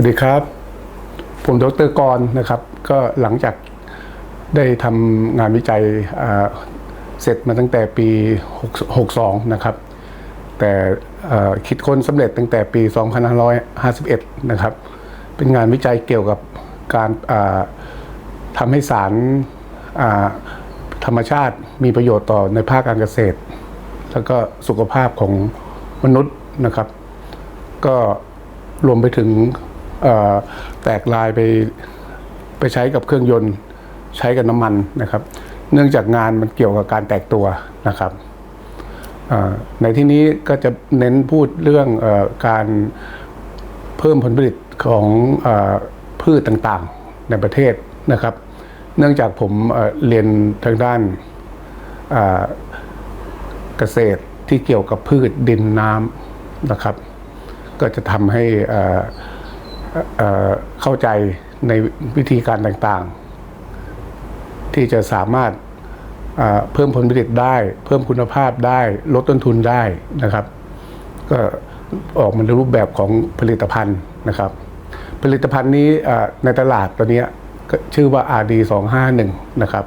สวัสดีครับ ผมดรกรนะครับ ก็หลังจากได้ทำงานวิจัยเสร็จมาตั้งแต่ปี 62 นะครับ แต่คิดค้นสำเร็จตั้งแต่ปี 2551 นะครับ เป็นงานวิจัยเกี่ยวกับการทำให้สารธรรมชาติมีประโยชน์ต่อในภาคการเกษตร แล้วก็สุขภาพของมนุษย์นะครับ ก็รวมไปถึง แตกลายไปไปใช้กับเครื่องยนต์ใช้กับน้ำมันนะครับ เนื่องจากงานมันเกี่ยวกับการแตกตัวนะครับในที่นี้ก็จะเน้นพูดเรื่องอการเพิ่มผลผลิตของอพืชต่างๆในประเทศนะครับ เนื่องจากผมเเรียนทางด้านเกษตรที่เกี่ยวกับพืชดินน้ำนะครับ ก็จะทำให้ เเข้าใจในวิธีการต่างๆ ที่จะสามารถเพิ่มผลผลิตได้ เพิ่มคุณภาพได้ลดต้นทุนได้นะครับ ก็ออกมาในรูปแบบของผลิตภัณฑ์นะครับ ผลิตภัณฑ์นี้ในตลาดตัวเนี้ชื่อว่า RD 251นะครับ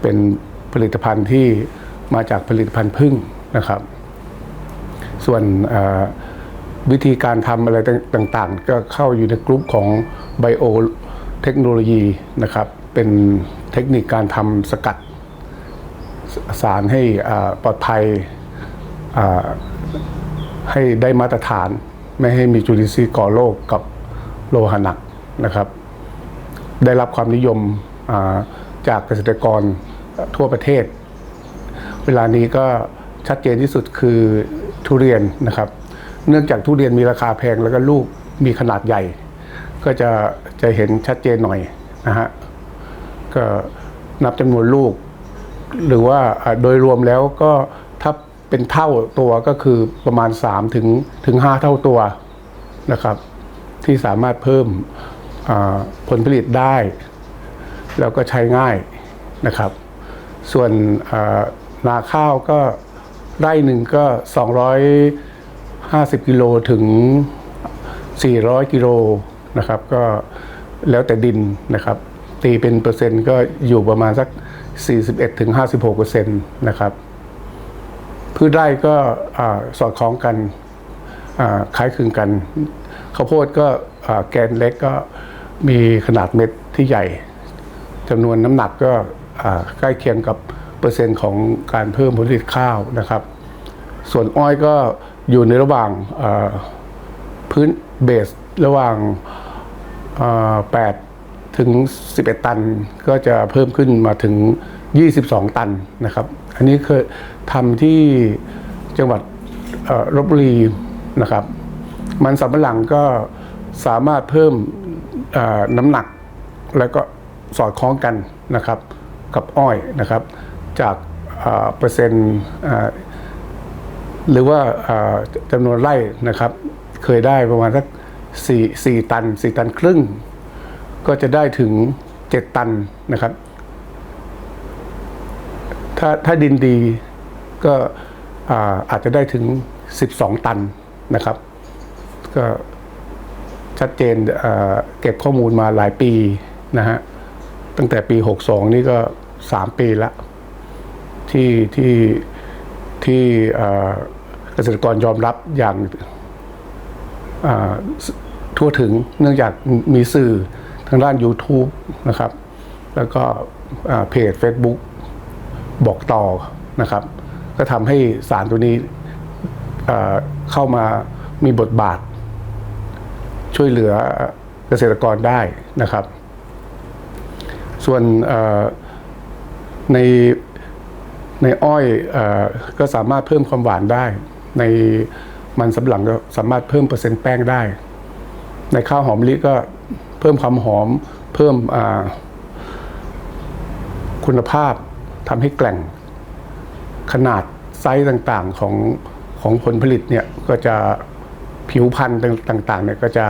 เป็นผลิตภัณฑ์ที่มาจากผลิตภัณฑ์พึ่งนะครับ ส่วน วิธีการทำอะไรต่างๆ ก็เข้าอยู่ในกลุ่มของไบโอเทคโนโลยีนะครับ เป็นเทคนิคการทำสกัดสารให้อปลอดภัยให้ได้มาตรฐาน ไม่ให้มีจุลินทรีย์ก่อโรคกับโลหะหนักนะครับ ได้รับความนิยมาจากเกษตรกรทั่วประเทศ เวลานี้ก็ชัดเจนที่สุดคือทุเรียนนะครับ เนื่องจากทุเรียนมีราคาแพงแล้วก็ลูกมีขนาดใหญ่ ก็จะจะเห็นชัดเจนหน่อยนะฮะก็นับจำนวนลูก หรือว่าโดยรวมแล้วก็ถ้าเป็นเท่าตัวก็คือประมาณ3ถึงถึง5เท่าตัวนะครับ ที่สามารถเพิ่มผลผลิตได้ แล้วก็ใช้ง่ายนะครับ ส่วนนาข้าวก็ไร่หนึ่งก็ 50 กิโลถึง 400 กิโลนะครับ ก็แล้วแต่ดินนะครับ ตีเป็นเปอร์เซ็นต์ก็อยู่ประมาณสัก 41ถึง56เปอร์เซ็นต์นะครับพืชไร่ก็อสอดคล้องกันอ่าคล้ายคลึงกันข้าวโพดก็แกนเล็กก็มีขนาดเม็ดที่ใหญ่จำนวนน้ำหนักก็ใกล้เคียงกับเปอร์เซ็นต์ของการเพิ่มผลผลิตข้าวนะครับ ส่วนอ้อยก็ อยู่ในระหว่างพื้นเบสระหว่าง 8 ถึง 11 ตัน ก็จะเพิ่มขึ้นมาถึง 22 ตันนะครับ อันนี้เคยทำที่จังหวัดเอ่อลบบุรีนะครับ มันสำปะหลังก็สามารถเพิ่มน้ำหนักแล้วก็สอดคล้องกันนะครับกับอ้อยนะครับ จากเปอร์เซ็นต์ หรือว่าจำนวนไร่นะครับ เคยได้ประมาณสักสี่สี่ตันสี่ตันครึ่ง ก็จะได้ถึงเจ็ดตันนะครับ ถ้าถ้าดินดีก็อาอาจจะได้ถึง12ตันนะครับ ก็ชัดเจนเอ่อเก็บข้อมูลมาหลายปีนะฮะตั้งแต่ปี 62 นี่ก็ 3 ปีละที่ที่ที่ เกษตรกรยอมรับอย่างทั่วถึงเนื่องจากมีสื่อทางด้าน YouTube นะครับ แล้วก็เพจ Facebook บอกต่อนะครับ ก็ทำให้สารตัวนี้เข้ามามีบทบาท ช่วยเหลือเกษตรกรได้นะครับ ส่วนในในอ้อยอก็สามารถเพิ่มความหวานได้ ในมันสำหลังก็สามารถเพิ่มเปอร์เซ็นต์แป้งได้ ในข้าวหอมลิก็เพิ่มความหอมเพิ่มคุณภาพทำให้แกล่งขนาดไซส์ต่างๆของของผลผลิตเนี่ยก็จะผิวพันธุ์ต่างๆเนี่ยก็จะ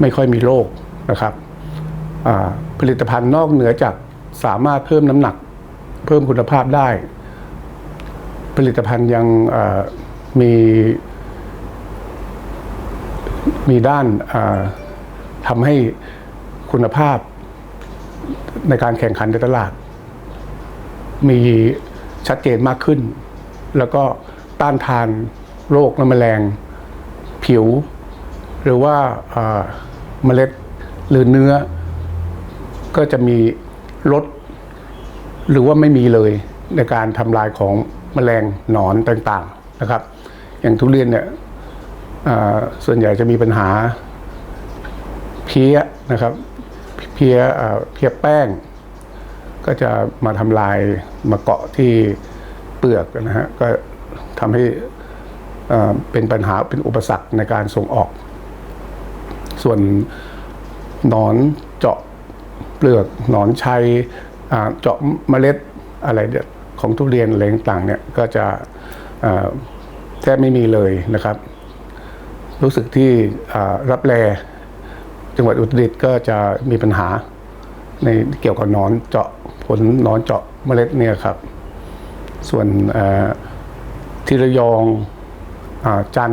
ไม่ค่อยมีโรคนะครับผลิตภัณฑ์นอกเหนือจากสามารถเพิ่มน้ำหนัก เพิ่มคุณภาพได้ ผลิตภัณฑ์ยังมีมีด้านทำให้คุณภาพในการแข่งขันในตลาด มีชัดเจนมากขึ้น แล้วก็ต้านทานโรคและแมลง ผิว หรือว่าเมล็ดหรือเนื้อ ก็จะมีลดหรือว่าไม่มีเลยในการทำลายของ แมลงหนอนต่างๆนะครับ อย่างทุเรียนเนี่ยส่วนใหญ่จะมีปัญหาเพี้ยนะครับ เพี้ยเพี้ยแป้ง ก็จะมาทำลายมาเกาะที่เปลือกนะฮะก็ทำให้เป็นปัญหาเป็นอุปสรรคในการส่งออก ส่วนหนอนเจาะเปลือกหนอนชัยเจาะเมล็ดอะไรเนี่ย ของทุเรียนอะไรต่างเนี่ยก็จะแทบไม่มีเลยนะครับ รู้สึกที่รับแลจังหวัดอุตรดิตถ์ก็จะมีปัญหาในเกี่ยวกับนอนเจาะผลนอนเจาะเมล็ดเนี่ยครับ ส่วนที่ระยองอจัน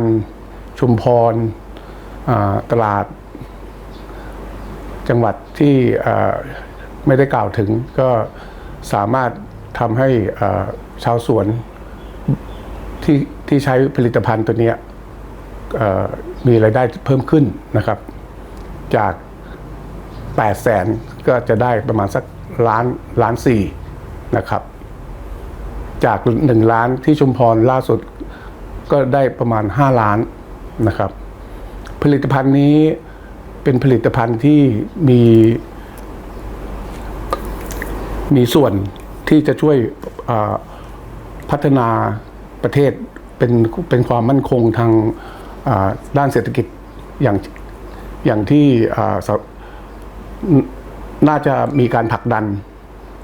ชุมพรตลาด จังหวัดที่ไม่ได้กล่าวถึงก็สามารถ ทำให้ชาวสวนที่ที่ใช้ผลิตภัณฑ์ตัวนี้มีรายได้เพิ่มขึ้นนะครับ จาก8แสนก็จะได้ประมาณสักล้านล้านสี่นะครับ จาก 1 ล้านที่ชุมพรล่าสุดก็ได้ประมาณ 5 ล้านนะครับ ผลิตภัณฑ์นี้เป็นผลิตภัณฑ์ที่มีมีส่วน ที่จะช่วยพัฒนาประเทศเป็นเป็นความมั่นคงทางด้านเศรษฐกิจอย่างอย่างที่น่าจะมีการผลักดัน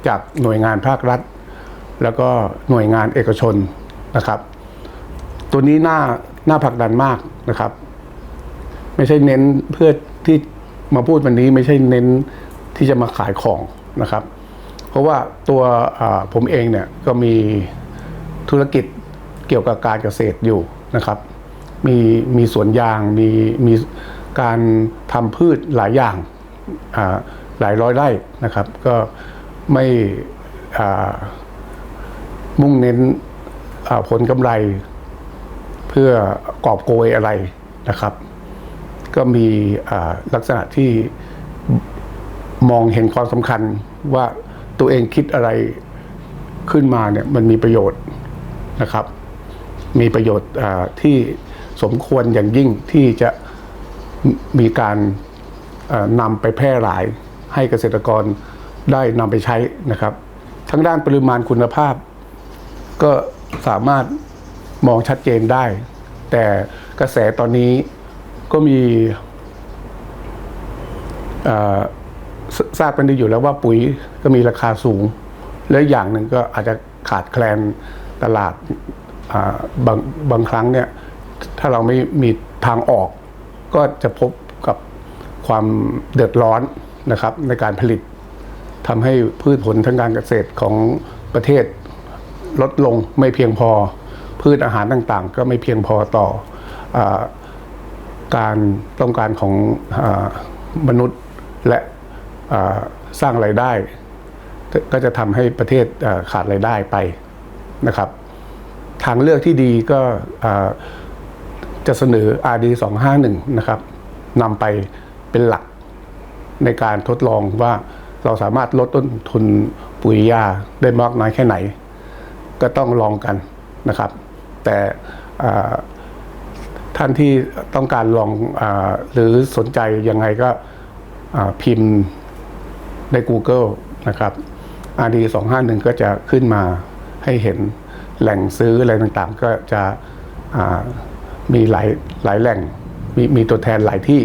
จากหน่วยงานภาครัฐ แล้วก็หน่วยงานเอกชนนะครับ ตัวนี้น่าน่าผลักดันมากนะครับ ไม่ใช่เน้นเพื่อที่มาพูดวันนี้ไม่ใช่เน้นที่จะมาขายของนะครับ เพราะว่าตัวผมเองเนี่ยก็มีธุรกิจเกี่ยวกับการเกษตรอยู่นะครับ มีมีสวนยางมีมีการทำพืชหลายอย่างาหลายร้อยไร่นะครับ ก็ไม่มุ่งเน้นผลกำไรเพื่อกอบโกยอะไรนะครับ ก็มีลักษณะที่มองเห็นความสำคัญว่า ตัวเองคิดอะไรขึ้นมาเนี่ยมันมีประโยชน์นะครับ มีประโยชน์ที่สมควรอย่างยิ่งที่จะมีการนำไปแพร่หลายให้เกษตรกรได้นำไปใช้นะครับ ทั้งด้านปริมาณคุณภาพ ก็สามารถมองชัดเจนได้ แต่กระแสตอนนี้ก็มีอ่อ ทราบกันดีอยู่แล้วว่าปุ๋ยก็มีราคาสูง และอย่างหนึ่งก็อาจจะขาดแคลนตลาดบางบางครั้งเนี่ยถ้าเราไม่มีทางออก ก็จะพบกับความเดือดร้อนนะครับในการผลิตทำให้พืชผลทางการเกษตรของประเทศลดลงไม่เพียงพอ พืชอาหารต่างๆ ก็ไม่เพียงพอต่ออการต้องการของอมนุษย์และ สร้างไรายได้ ก็จะทำให้ประเทศขาดรายได้ไปนะครับ ทางเลือกที่ดีก็จะเสนอ RD 251นะครับนำไปเป็นหลักในการทดลองว่าเราสามารถลดต้นทุนปุ๋ยยาได้มากน้อยแค่ไหน ก็ต้องลองกันนะครับ แต่ท่านที่ต้องการลองอหรือสนใจยังไงก็พิมพ์ ใน Google นะครับ RD 251 ก็จะขึ้นมาให้เห็นแหล่งซื้ออะไรต่างๆ ก็จะมีหลายหลายแหล่งมีมีตัวแทนหลายที่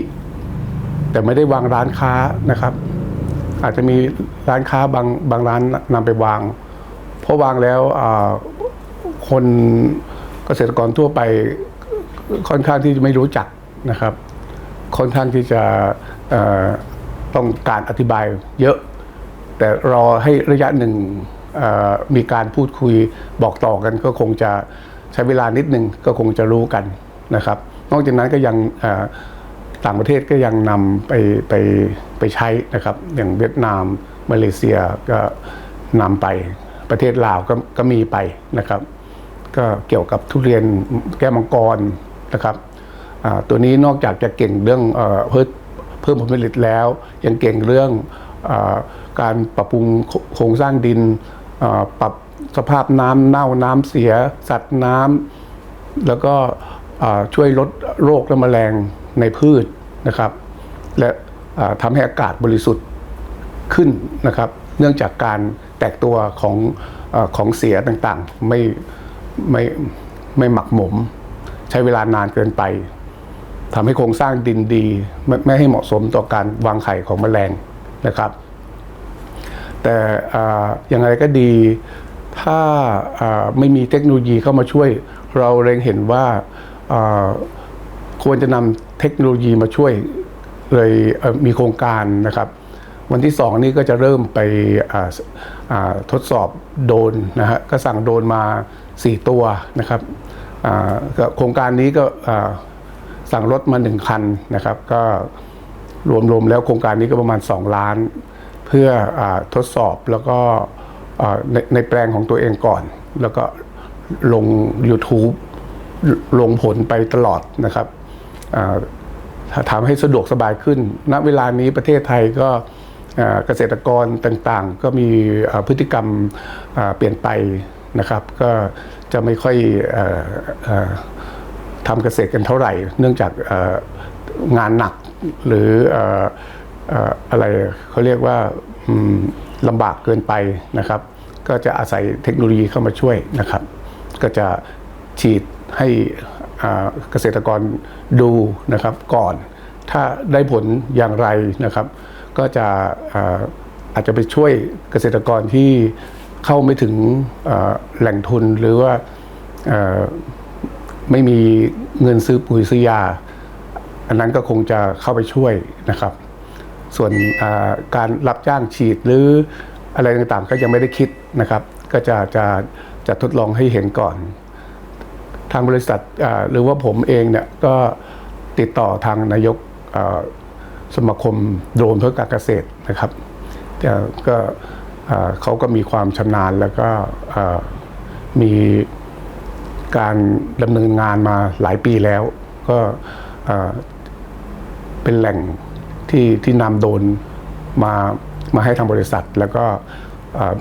แต่ไม่ได้วางร้านค้านะครับ อาจจะมีร้านค้าบางบางร้านนำไปวางเพราะวางแล้วคนเกษตรกรทั่วไปค่อนข้างที่จะไม่รู้จักนะครับ ค่อนข้างที่จะ ต้องการอธิบายเยอะ แต่รอให้ระยะหนึ่งมีการพูดคุยบอกต่อกัน ก็คงจะใช้เวลานิดหนึ่งก็คงจะรู้กันนะครับ นอกจากนั้นก็ยังต่างประเทศก็ยังนำไปไปไปใช้นะครับ อย่างเวียดนามมาเลเซียก็นำไปประเทศลาวก็ก็มีไปนะครับ ก็เกี่ยวกับทุเรียนแก้มังกรนะครับตัวนี้นอกจากจะเก่งเรื่องเอ่อ เพิ่มผลผลิตแล้ว ยังเก่งเรื่องอการปรับปรุงโครงสร้างดินปรับสภาพน้ำเน่าน้ำเสีย สัตว์น้ำแล้วก็ช่วยลดโรคและแมลงในพืชนะครับ และทำให้อากาศบริสุทธิ์ขึ้นนะครับ เนื่องจากการแตกตัวของอของเสียต่างๆ ไม่ไม่ไม่หมักหมม ใช้เวลานานเกินไป ทำให้โครงสร้างดินดีไม่ให้เหมาะสมต่อการวางไข่ของแมลงนะครับ แต่ออย่างไรก็ดีถ้าไม่มีเทคโนโลยีเข้ามาช่วย เราเล็งเห็นว่าควรจะนำเทคโนโลยีมาช่วยเลยเมีโครงการนะครับ วันที่สองนี่ก็จะเริ่มไปทดสอบโดนนะฮะก็สั่งโดนมา 4 ตัวนะครับโครงการนี้ก็ สั่งรถมา 1 คันนะครับ ก็รวมๆแล้วโครงการนี้ก็ประมาณ 2 ล้าน เพื่ออทดสอบแล้วก็ในในแปลงของตัวเองก่อน แล้วก็ลง YouTube ลงผลไปตลอดนะครับอ่าทำให้สะดวกสบายขึ้น ณ เวลานี้ประเทศไทยก็เกษตรกรต่างๆ ก็มีพฤติกรรมเปลี่ยนไปนะครับ ก็จะไม่ค่อยออ ทำเกษตรกันเท่าไหร่ เนื่องจากงานหนักหรืออะไรเขาเรียกว่าลำบากเกินไปนะครับ ก็จะอาศัยเทคโนโลยีเข้ามาช่วยนะครับ ก็จะฉีดให้เกษตรกรดูนะครับก่อนถ้าได้ผลอย่างไรนะครับ ก็จะอาจจะไปช่วยเกษตรกรที่เข้าไม่ถึงแหล่งทุนหรือว่า ไม่มีเงินซื้อปุ๋ยซื้อยา อันนั้นก็คงจะเข้าไปช่วยนะครับ ส่วนการรับจ้างฉีดหรืออะไรต่างๆก็ยังไม่ได้คิดนะครับ ก็จะจะจะทดลองให้เห็นก่อน ทางบริษัทหรือว่าผมเองเนี่ยก็ติดต่อทางนายกสมาคมโดรนเพื่อการเกษตรนะครับแต่ก็เขาก็มีความชำนาญแล้วก็มี การดำเนินงานมาหลายปีแล้ว ก็เป็นแหล่งที่ที่นำโดนมามาให้ทางบริษัท แล้วก็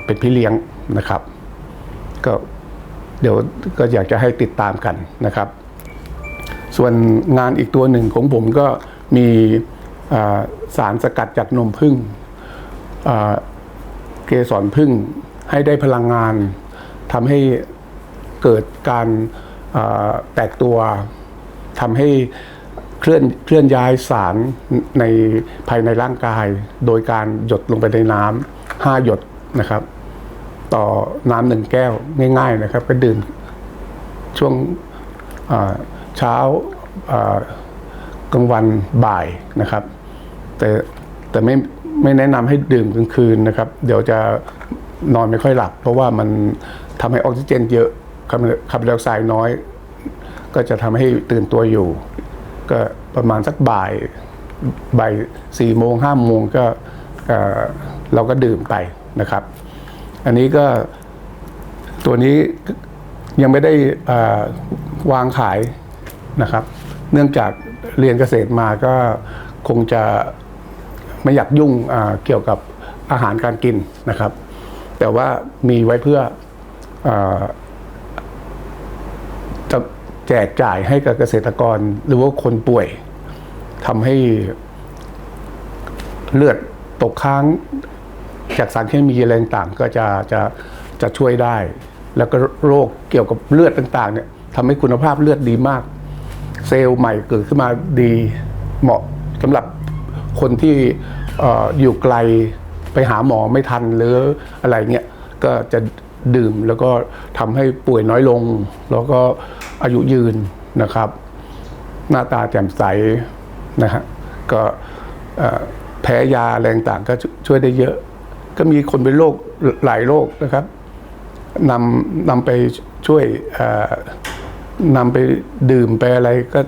เป็นพี่เลี้ยงนะครับ ก็เดี๋ยวก็อยากจะให้ติดตามกันนะครับ ส่วนงานอีกตัวหนึ่งของผมก็มีสารสกัดจากนมผึ้งเกสรผึ้งให้ได้พลังงานทำให้ เกิดการแตกตัวทำให้เคลื่อนเคลื่อนย้ายสารในภายในร่างกาย โดยการหยดลงไปในน้ำห้าหยดนะครับ ต่อน้ำหนึ่งแก้วง่าย ๆนะครับ ก็ดื่มช่วงเช้าอ่ากลางวันบ่ายนะครับ แต่แต่ไม่ไม่แนะนำให้ดื่มกลางคืนนะครับ เดี๋ยวจะนอนไม่ค่อยหลับ เพราะว่ามันทำให้ออกซิเจนเยอะ คาร์บอนไดออกไซด์น้อย ก็จะทำให้ตื่นตัวอยู่ ก็ประมาณสักบ่ายบ่ายสี่โมงห้าโมงก็เราก็ดื่มไปนะครับ อันนี้ก็ตัวนี้ยังไม่ได้วางขายนะครับ เนื่องจากเรียนเกษตรมาก็คงจะไม่อยากยุ่งเกี่ยวกับอาหารการกินนะครับ แต่ว่ามีไว้เพื่ออ แจกจ่ายให้กับเกษตรกรหรือว่าคนป่วยทำให้เลือดตกค้างจากสารเคมีอะไรต่างๆก็จะจะจะช่วยได้ แล้วก็โรคเกี่ยวกับเลือดต่างๆเนี่ยทำให้คุณภาพเลือดดีมาก เซลล์ใหม่เกิดขึ้นมาดีเหมาะสำหรับคนที่อออยู่ไกลไปหาหมอไม่ทันหรืออะไรเงี้ยก็จะดื่มแล้วก็ทำให้ป่วยน้อยลง แล้วก็ อายุยืนนะครับ หน้าตาแจ่มใสนะฮะก็แพ้ยาอะไรต่างก็ช่วยได้เยอะ ก็มีคนเป็นโรคหลายโรคนะครับนำนำไปช่วยนำไปดื่มไปอะไรก็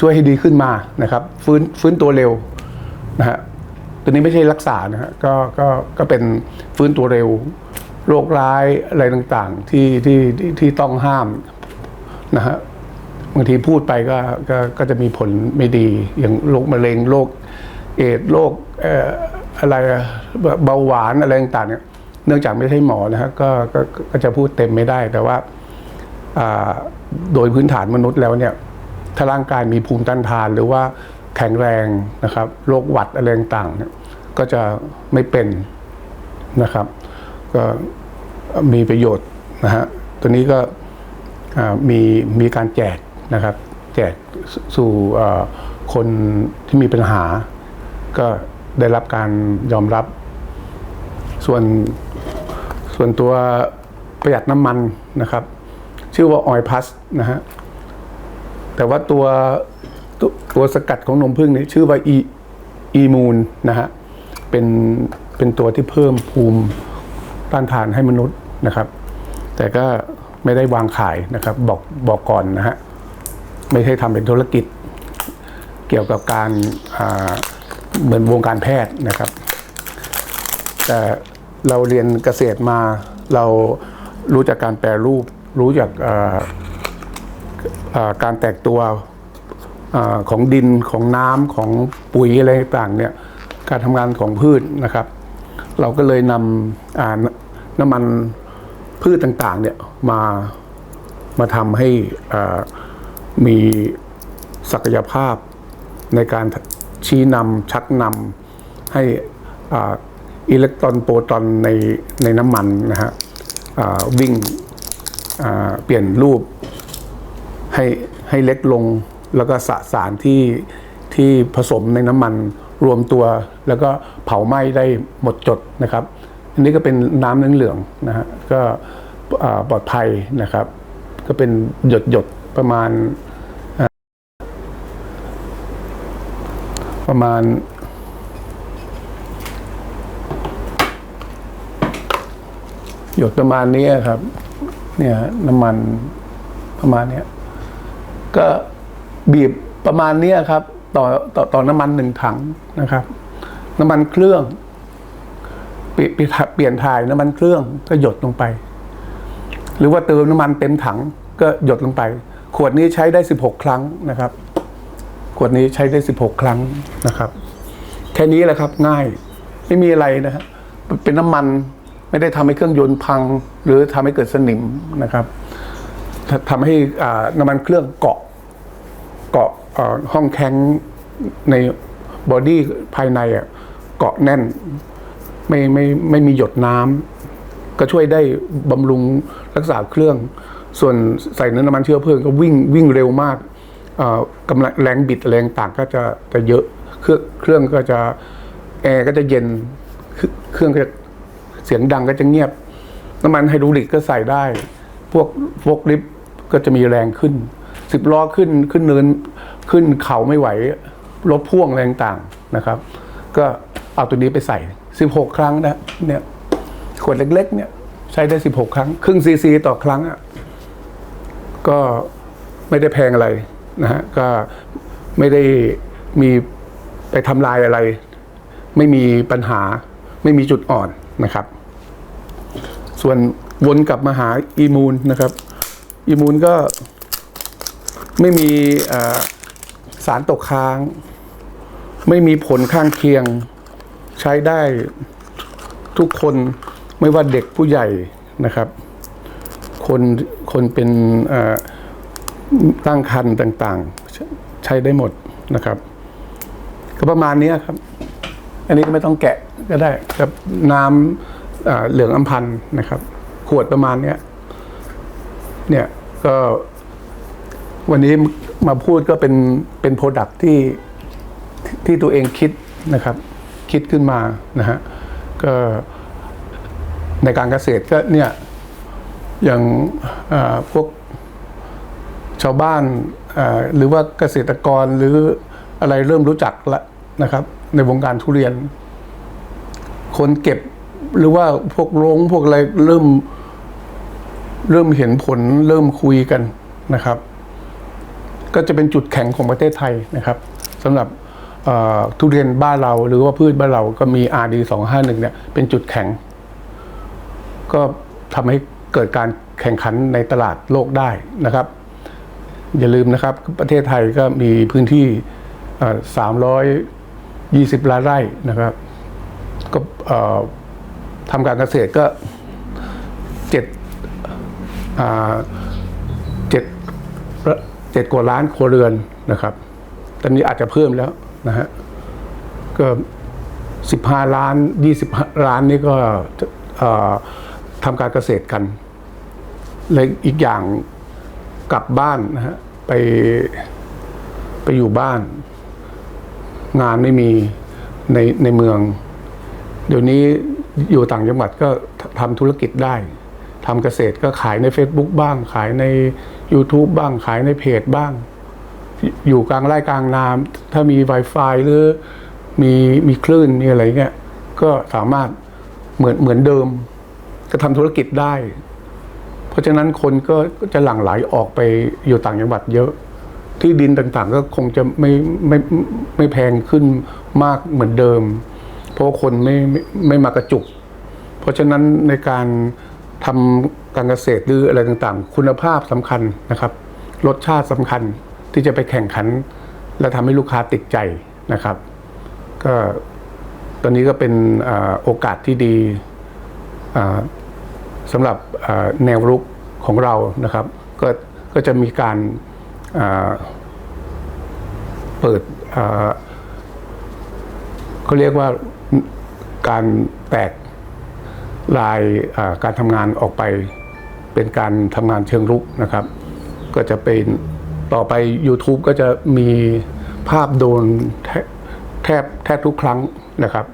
ช่วยให้ดีขึ้นมานะครับ ฟื้นฟื้นตัวเร็วนะฮะตัวนี้ไม่ใช่รักษานะฮะก็ก็ก็เป็นฟื้นตัวเร็ว โรคร้ายอะไรต่างๆที่ที่ที่ที่ต้องห้าม นะฮะบางทีพูดไปก็ก็ก็จะมีผลไม่ดี อย่างโรคมะเร็งโรคเอดโรคออะไรเบาหวานอะไรต่างๆเนี่ยเนื่องจากไม่ใช่หมอนะฮะก็ก็ก็จะพูดเต็มไม่ได้ แต่ว่าโดยพื้นฐานมนุษย์แล้วเนี่ยถ้าร่างกายมีภูมิต้านทานหรือว่าแข็งแรงนะครับโรคหวัดอะไรต่างๆเนี่ยก็จะไม่เป็นนะครับ ก็มีประโยชน์นะฮะตัวนี้ก็ มีมีการแจกนะครับ แจกสู่คนที่มีปัญหา ก็ได้รับการยอมรับ ส่วนส่วนตัวประหยัดน้ำมันนะครับ ชื่อว่าออยพัสนะฮะแต่ว่าตัวตัวตัวสกัดของนมผึ้งนี่ชื่อว่าอีอีมูนนะฮะเป็นเป็นตัวที่เพิ่มภูมิต้านทานให้มนุษย์นะครับ แต่ก็ ไม่ได้วางขายนะครับ บอกบอกก่อนนะฮะไม่ใช่ทำเป็นธุรกิจ เกี่ยวกับการเหมือนวงการแพทย์นะครับ แต่เราเรียนเกษตรมาเรารู้จากการแปรรูป รู้จากการแตกตัวอของดินของน้ำของปุ๋ยอะไรต่างเนี่ยการทำงานของพืชนะครับ เราก็เลยนำน้ำมัน พืชต่างๆเนี่ยมามาทำให้มีศักยภาพในการชี้นำชักนำให้อ,อิเล็กตรอนโปรตอนในในน้ำมันนะฮะวิ่งเปลี่ยนรูปให้ให้เล็กลงแล้วก็สสารที่ที่ผสมในน้ำมันรวมตัว แล้วก็เผาไหม้ได้หมดจดนะครับ อันนี้ก็เป็นน้ำเหลืองๆนะฮะก็ปลอดภัยนะครับ ก็เป็นหยดหยดประมาณ ประมาณหยดประมาณนี้ครับ เนี่ยน้ำมันประมาณเนี้ยก็บีบประมาณเนี้ยครับ ต่อต่อต่อน้ำมันหนึ่งถังนะครับ น้ำมันเครื่อง เปลี่ยนเปลี่ยนถ่ายน้ำมันเครื่องก็หยดลงไป หรือว่าเติมน้ำมันเต็มถังก็หยดลงไป ขวดนี้ใช้ได้สิบหกครั้งนะครับ ขวดนี้ใช้ได้สิบหกครั้งนะครับ แค่นี้แหละครับง่ายไม่มีอะไรนะฮะเป็นน้ำมันไม่ได้ทำให้เครื่องยนต์พัง หรือทำให้เกิดสนิมนะครับทำให้น้ำมันเครื่องเกาะเกาะห้องแข็งในบอดี้ภายในอะเกาะแน่น ไม่ไม่ไม่มีหยดน้ำก็ช่วยได้บำรุงรักษาเครื่อง ส่วนใส่น้ำมันเชื้อเพลิงก็วิ่งวิ่งเร็วมากกำลังแรงบิดแรงต่างก็จะจะเยอะเครื่องเครื่องก็จะแอร์ก็จะเย็นเครื่องก็จะเสียงดังก็จะเงียบ น้ำมันไฮดรอลิกก็ใส่ได้ พวกพวกลิฟก็จะมีแรงขึ้นสิบล้อขึ้นขึ้นเนินขึ้นเขาไม่ไหวรถพ่วงแรงต่างนะครับ ก็เอาตัวนี้ไปใส่ 16ครั้งนะเนี่ยขวดเล็ก ๆ เนี่ย ใช้ได้16ครั้ง ครึ่งซีซีต่อครั้งอะก็ไม่ได้แพงอะไรนะฮะก็ไม่ได้มีไปทำลายอะไร ไม่มีปัญหาไม่มีจุดอ่อนนะครับ ส่วนวนกลับมาหาอีมูลนะครับอีมูลก็ไม่มีสารตกค้าง ไม่มีผลข้างเคียง ใช้ได้ทุกคนไม่ว่าเด็กผู้ใหญ่นะครับ คนคนเป็นตั้งครรภ์ต่างๆ ใช้ได้หมดนะครับ ก็ประมาณนี้ครับ อันนี้ก็ไม่ต้องแกะก็ได้กับน้ำเหลืองอัมพันธ์นะครับ ขวดประมาณนี้เนี่ยก็วันนี้มาพูดก็เป็นเป็นโปรดักที่ที่ตัวเองคิดนะครับ คิดขึ้นมานะฮะก็ในการเกษตรก็เนี่ยอย่างพวกชาวบ้านหรือว่าเกษตรกรหรืออะไรเริ่มรู้จักละนะครับ ในวงการทุเรียน คนเก็บหรือว่าพวกโรงพวกอะไรเริ่มเริ่มเห็นผลเริ่มคุยกันนะครับ ก็จะเป็นจุดแข็งของประเทศไทยนะครับสำหรับ ทุเรียนบ้านเราหรือว่าพืชบ้านเราก็มี RD 251 เนี่ยเป็นจุดแข็ง ก็ทำให้เกิดการแข่งขันในตลาดโลกได้นะครับ อย่าลืมนะครับ ประเทศไทยก็มีพื้นที่สามร้อยยี่สิบล้านไร่นะครับ ก็ทำการเกษตรก็เจ็ดเจ็ดเจ็ดกว่าล้านครัวเรือนนะครับ ตอนนี้อาจจะเพิ่มแล้ว นะฮะก็สิบห้าล้านยี่สิบล้านนี่ก็ทำการเกษตรกันเลยอีกอย่างกลับบ้านนะฮะไปไปอยู่บ้าน งานไม่มีในในเมือง เดี๋ยวนี้อยู่ต่างจังหวัดก็ทำธุรกิจได้ทำเกษตรก็ขายใน Facebook บ้าง ขายใน YouTube บ้างขายในเพจบ้าง อยู่กลางไร่กลางนาถ้ามี Wi-Fi หรือมีมีคลื่นมีอะไรเงี้ยก็สามารถเหมือนเหมือนเดิม ก็ทำธุรกิจได้ เพราะฉะนั้นคนก็จะหลั่งไหลออกไปอยู่ต่างจังหวัดเยอะ ที่ดินต่างๆ ก็คงจะไม่ไม่ไม่ไม่แพงขึ้นมากเหมือนเดิม เพราะคนไม่ไม่ไม่มากระจุก เพราะฉะนั้นในการทำการเกษตรหรืออะไรต่างๆ คุณภาพสำคัญนะครับ รสชาติสำคัญ ที่จะไปแข่งขัน และทำให้ลูกค้าติดใจนะครับ ก็ตอนนี้ก็เป็นอโอกาสที่ดีอ่าสำหรับแนวรุกของเรานะครับ ก็ก็จะมีการเปิดเขาเรียกว่าการแตกลายการทำงานออกไปเป็นการทำงานเชิงรุกนะครับ ก็จะเป็น ต่อไป YouTube ก็จะมีภาพโดนแทบแทบทุกครั้งนะครับ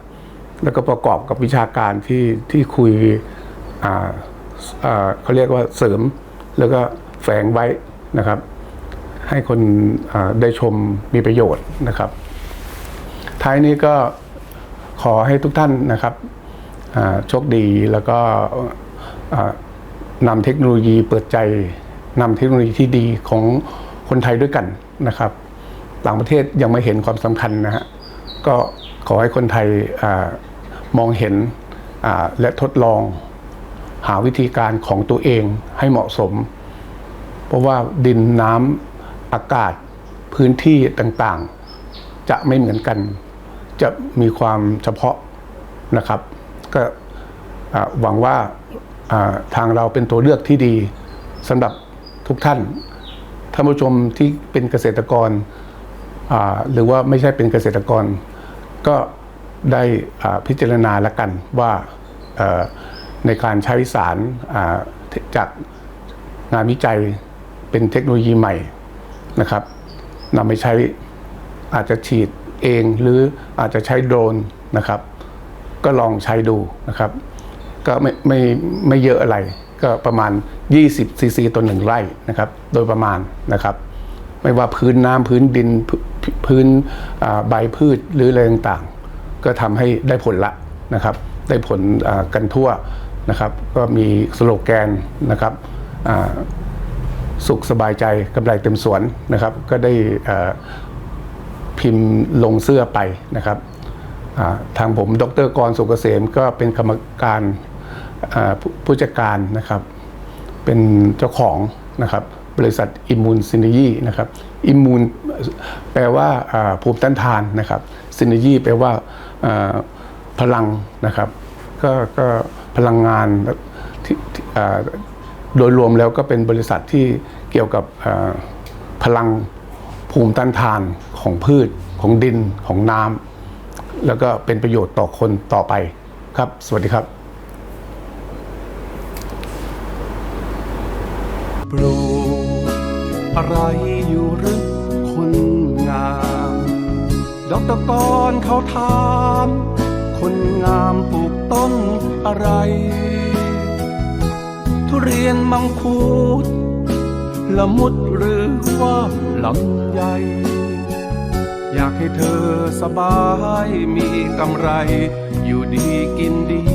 แล้วก็ประกอบกับวิชาการที่ที่คุยเขาเรียกว่าเสริม แล้วก็แฝงไว้นะครับ ให้คนได้ชมมีประโยชน์นะครับ ท้ายนี้ก็ขอให้ทุกท่านนะครับโชคดีแล้วก็นำเทคโนโลยีเปิดใจนำเทคโนโลยีที่ดีของ คนไทยด้วยกันนะครับ ต่างประเทศยังไม่เห็นความสำคัญนะฮะก็ขอให้คนไทยอมองเห็นและทดลองหาวิธีการของตัวเองให้เหมาะสม เพราะว่าดินน้ำอากาศพื้นที่ต่างๆ จะไม่เหมือนกัน จะมีความเฉพาะนะครับ ก็หวังว่าทางเราเป็นตัวเลือกที่ดีสำหรับทุกท่าน ท่านผู้ชมที่เป็นเกษตรกร หรือว่าไม่ใช่เป็นเกษตรกร ก็ได้พิจารณาล้วกันว่าในการใช้สารจากงานวิจัยเป็นเทคโนโลยีใหม่นะครับนำไปใช้อาจจะฉีดเองหรืออาจจะใช้โดรนนะครับ ก็ลองใช้ดูนะครับ ก็ไม่ไม่ไม่เยอะอะไร ก็ประมาณ 20ซีซีต่อหนึ่งไร่นะครับ โดยประมาณนะครับ ไม่ว่าพื้นน้ำพื้นดินพื้นใบพืชหรืออะไรต่างๆ ก็ทำให้ได้ผลละนะครับ ได้ผลกันทั่วนะครับ ก็มีสโลแกนนะครับสุขสบายใจกำไรเต็มสวนนะครับ ก็ได้พิมพ์ลงเสื้อไปนะครับทางผมดรกรสุกเกษมก็เป็นกรรมการ ผู้จัดการนะครับ เป็นเจ้าของนะครับ บริษัทอิมมูนซินเนยีนะครับอิมมูนแปลว่าภูมิต้านทานนะครับซินเนยีแปลว่าพลังนะครับก็ก็พลังงานที่โดยรวมแล้วก็เป็นบริษัทที่เกี่ยวกับพลังภูมิต้านทานของพืชของดินของน้ำแล้วก็เป็นประโยชน์ต่อคนต่อไปครับ สวัสดีครับ ลูกอะไรอยู่หรือคนงามดอกตะกอนเขาถาม คนงามปลูกต้นอะไร ทุเรียนมังคุดละมุดหรือว่าลำไยอยากให้เธอสบายมีกำไร อยู่ดีกินดี